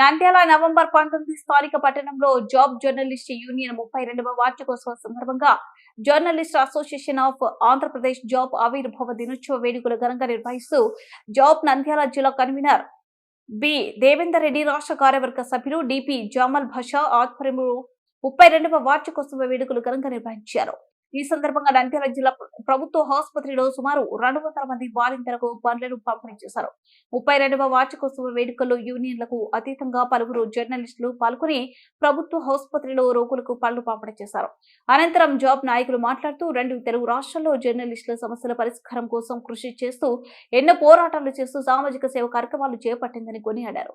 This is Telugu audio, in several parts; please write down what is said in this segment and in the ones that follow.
నంద్యాల నవంబర్ పంతొమ్మిది స్థానిక పట్టణంలో జాబ్ జర్నలిస్ట్ యూనియన్ ముప్పై రెండవ వార్షికోత్సవ సందర్భంగా journalist association of Andhra Pradesh JAP ఆవిర్భావ దినోత్సవ వేడుకలు ఘనంగా నిర్వహిస్తూ జాబ్ నంద్యాల జిల్లా కన్వీనర్ బి. దేవేందర్ రెడ్డి రాష్ట్ర కార్యవర్గ సభ్యులు డిపి జామల్ భాషా ఆధ్వర్యంలో ముప్పై రెండవ వార్షికోత్సవ వేడుకలు ఘనంగా నిర్వహించారు. ఈ సందర్భంగా నంద్యాల జిల్లా ప్రభుత్వ ఆసుపత్రిలో సుమారు రెండు వందల మంది బాలింతలకు బండ్లను పంపిణీ చేశారు. ముప్పై రెండవ వార్షికోత్సవ వేడుకల్లో యూనియన్లకు అతీతంగా పలువురు జర్నలిస్టులు పాల్గొని ప్రభుత్వ ఆసుపత్రిలో రోగులకు పళ్ళు పంపిణీ చేశారు. అనంతరం జాబ్ నాయకులు మాట్లాడుతూ రెండు తెలుగు రాష్ట్రాల్లో జర్నలిస్టుల సమస్యల పరిష్కారం కోసం కృషి చేస్తూ ఎన్నో పోరాటాలు చేస్తూ సామాజిక సేవ కార్యక్రమాలు చేపట్టిందని కొనియాడారు.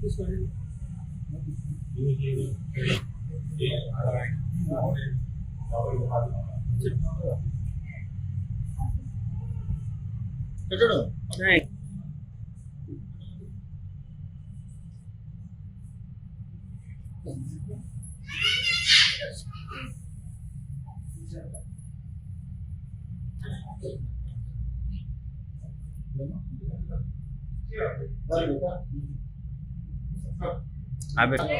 తీసుకోండి తెచ్చామా? ఓకేలే. పెట్టడు.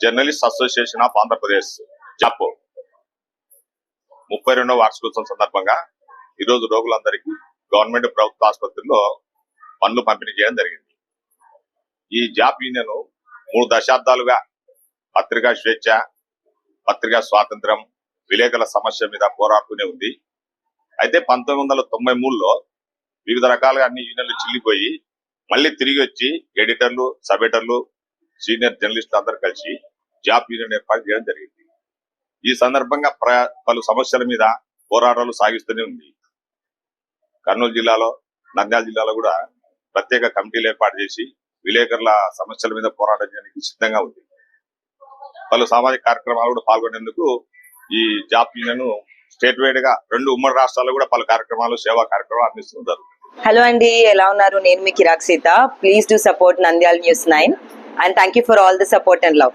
Journalist association of Andhra Pradesh JAP ముప్పై రెండవ వార్షికోత్సవం సందర్భంగా ఈరోజు రోగులందరికీ గవర్నమెంట్ ప్రభుత్వ ఆసుపత్రిలో పనులు పంపిణీ చేయడం జరిగింది. ఈ జాప్ యూనియన్ మూడు దశాబ్దాలుగా పత్రికా స్వేచ్ఛ పత్రికా స్వాతంత్రం విలేకరుల సమస్య మీద పోరాడుతూనే ఉంది. అయితే పంతొమ్మిది వందల తొంభై మూడులో వివిధ రకాలుగా అన్ని యూనియన్లు చిల్లిపోయి మళ్ళీ తిరిగి వచ్చి ఎడిటర్లు సబ్ ఎడిటర్లు సీనియర్ జర్నలిస్టులు అందరూ కలిసి జాబ్ యూనియన్ ఏర్పాటు చేయడం జరిగింది. ఈ సందర్భంగా పలు సమస్యల మీద పోరాటాలు సాగిస్తూనే ఉంది. కర్నూలు జిల్లాలో నంద్యాల జిల్లాలో కూడా ప్రత్యేక కమిటీలు ఏర్పాటు చేసి విలేకరుల సమస్యల మీద పోరాటం చేయడానికి సిద్ధంగా ఉంది. పలు సామాజిక కార్యక్రమాలు కూడా పాల్గొనేందుకు ఈ జాబ్ యూనియన్ స్టేట్ వైడ్గా రెండు ఉమ్మడి రాష్ట్రాల్లో కూడా పలు కార్యక్రమాలు సేవా కార్యక్రమాలు అందిస్తున్నారు. హలో అండి ఎలా ఉన్నారు? నేను మీ Kiraak Seetha. Please do support Nandyal news nine and thank you for all the support and love